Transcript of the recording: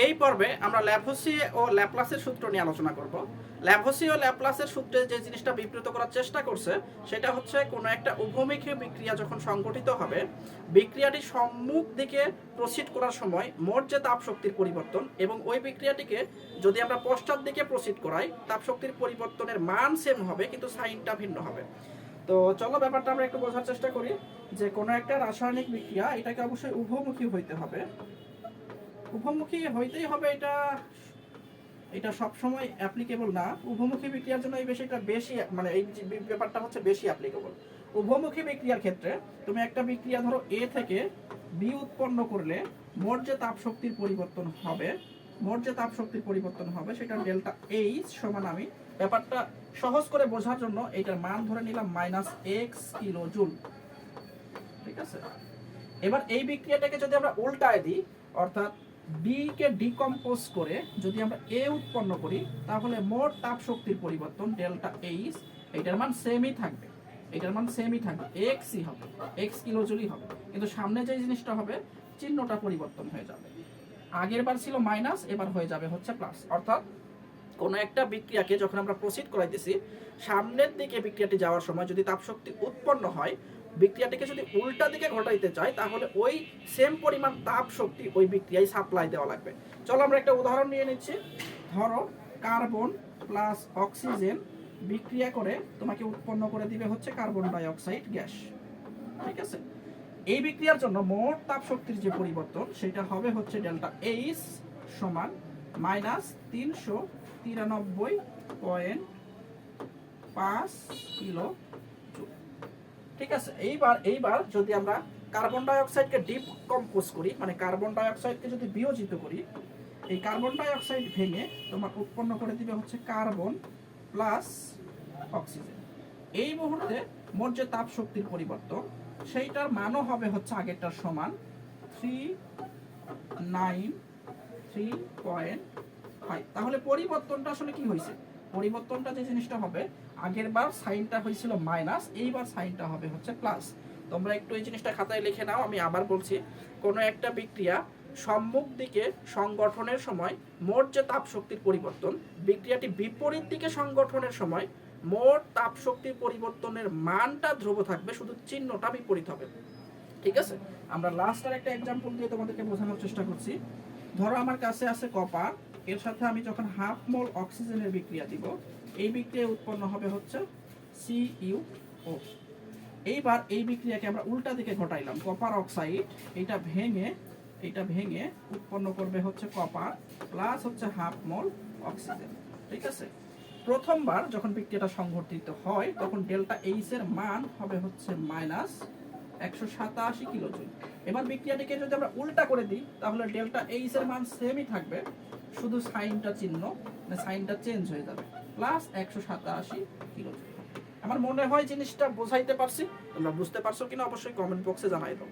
এই পর্বে আমরা ল্যাভোসিয়ে ও ল্যাপ্লাসের সূত্র নিয়ে আলোচনা করব। ল্যাভোসি ও ল্যাপ্লাসের সূত্রে যে জিনিসটা বিবৃত করার চেষ্টা করছে, সেটা হচ্ছে কোনো একটা উভমুখী বিক্রিয়া যখন সংগঠিত হবে, বিক্রিয়াটি সম্মুখ দিকে প্রসিড করার সময় মোট যে তাপ শক্তির পরিবর্তন এবং ওই বিক্রিয়াটিকে যদি আমরা পশ্চাৎ দিকে প্রসিড করাই তাপ শক্তির পরিবর্তনের মান সেম হবে, কিন্তু সাইনটা ভিন্ন হবে। তো চলো ব্যাপারটা আমরা একটু বোঝার চেষ্টা করি যে কোনো একটা রাসায়নিক বিক্রিয়া এটাকে অবশ্যই উভমুখী হইতে হবে। উভমুখী হইতেই হবে এটা এটা সবসময় অ্যাপ্লিকেবল না। উভমুখী বিক্রিয়ার জন্য এই বিষয়টা বেশি মানে এই ব্যাপারটা হচ্ছে বেশি অ্যাপ্লিকেবল উভমুখী বিক্রিয়ার ক্ষেত্রে তুমি একটা বিক্রিয়া ধরো এ থেকে বি উৎপন্ন করলে মোট যে তাপ শক্তির পরিবর্তন হবে। মোট যে তাপ শক্তির পরিবর্তন হবে, সেটা ডেল্টা এইচ সমান আমি। ব্যাপারটা সহজ করে বোঝার জন্য এটার মান ধরে নিলাম মাইনাস এক্স কিলো জুল ঠিক আছে? এবার এই বিক্রিয়াটাকে যদি আমরা উল্টায় দিই, অর্থাৎ বি কে ডিকম্পোজ করে যদি আমরা এ উৎপন্ন করি, তাহলে মোট তাপ শক্তির পরিবর্তন ডেল্টা এইচ এটার মান সেমই থাকবে। এটার মান সেমই থাকবে। এক্সই হবে। এক্স কিলোজুলই হবে। কিন্তু সামনে যে জিনিসটা হবে, চিহ্নটা পরিবর্তন হয়ে যাবে। আগের বার ছিল মাইনাস এবার হয়ে যাবে হচ্ছে প্লাস অর্থাৎ কোনো একটা বিক্রিয়াকে যখন আমরা প্রসিড করাইতেছি, সামনের দিকে বিক্রিয়াটি যাওয়ার সময় যদি তাপশক্তি উৎপন্ন হয় বিক্রিয়াটিকে যদি উল্টা দিকে ঘটাইতে চাই তাহলে ওই সেম পরিমাণ তাপ শক্তি ওই বিক্রিয়ায় সাপ্লাই দেওয়া লাগবে। চলো আমরা একটা উদাহরণ নিয়ে নিচ্ছি। ধরো কার্বন প্লাস অক্সিজেন বিক্রিয়া করে তোমাকে উৎপন্ন করে দিবে হচ্ছে কার্বন ডাই অক্সাইড গ্যাস ঠিক আছে? এই বিক্রিয়ার জন্য মোট তাপ শক্তির যে পরিবর্তন, সেটা হবে হচ্ছে ডেল্টা এইচ সমান মাইনাস তিনশো তিরানব্বই পয়েন্ট পাঁচ কিলো। ঠিক আছে? এইবার এইবার যদি আমরা কার্বন ডাই অক্সাইডকে ডিপ কম্পোজ করি মানে কার্বন ডাই অক্সাইডকে যদি বিয়োজিত করি, এই কার্বন ডাই অক্সাইড ভেঙে তোমার উৎপন্ন করে দিবে হচ্ছে কার্বন প্লাস অক্সিজেন এই মুহূর্তে মোট যে তাপ শক্তির পরিবর্তন, সেইটার মানও হবে হচ্ছে আগেরটার সমান three nine three point five তাহলে পরিবর্তনটা আসলে কি হয়েছে? পরিবর্তনটা যে জিনিসটা হবে, আগের বার সাইনটা হয়েছিল মাইনাস, এইবার সাইনটা হবে হচ্ছে প্লাস তোমরা একটু এই জিনিসটা খাতায় লিখে নাও, আমি আবার বলছি, কোনো একটা বিক্রিয়া সম্মুখ দিকে সংগঠনের সময় মোট যে তাপ শক্তির পরিবর্তন, বিক্রিয়াটি বিপরীত দিকে সংগঠনের সময় মোট তাপ শক্তির পরিবর্তনের মানটা ধ্রুব থাকবে, শুধু চিহ্নটা বিপরীত হবে। ঠিক আছে? আমরা লাস্ট আর একটা এক্সাম্পল দিয়ে তোমাদেরকে বোঝানোর চেষ্টা করছি। ধরো আমার কাছে আছে কপার এর সাথে আমি যখন হাফ মোল অক্সিজেনের বিক্রিয়া দিব, এই বিক্রিয়া উৎপন্ন হবে হচ্ছে সি ইউ ও এইবার এই বিক্রিয়াকে আমরা উল্টা দিকে ঘটাইলাম। কপার অক্সাইড এটা ভেঙে এটা ভেঙে উৎপন্ন করবে হচ্ছে কপার প্লাস হচ্ছে হাফ মোল অক্সিজেন ঠিক আছে? প্রথমবার যখন বিক্রিয়াটা সংঘটিত হয়, তখন ডেল্টা এইচ এর মান হবে হচ্ছে মাইনাস একশো সাতাশি কিলো জুল এবার বিক্রিয়াটিকে যদি আমরা উল্টা করে দিই, তাহলে ডেল্টা এইচ এর মান সেমই থাকবে, শুধু সাইনটা চিহ্ন মানে সাইনটা চেঞ্জ হয়ে যাবে প্লাস একশো সাতাশি কিলো জুল আমার মনে হয় জিনিসটা বোঝাইতে পারছি, তোমরা বুঝতে পারছ কিনা অবশ্যই কমেন্ট বক্সে জানাই দাও।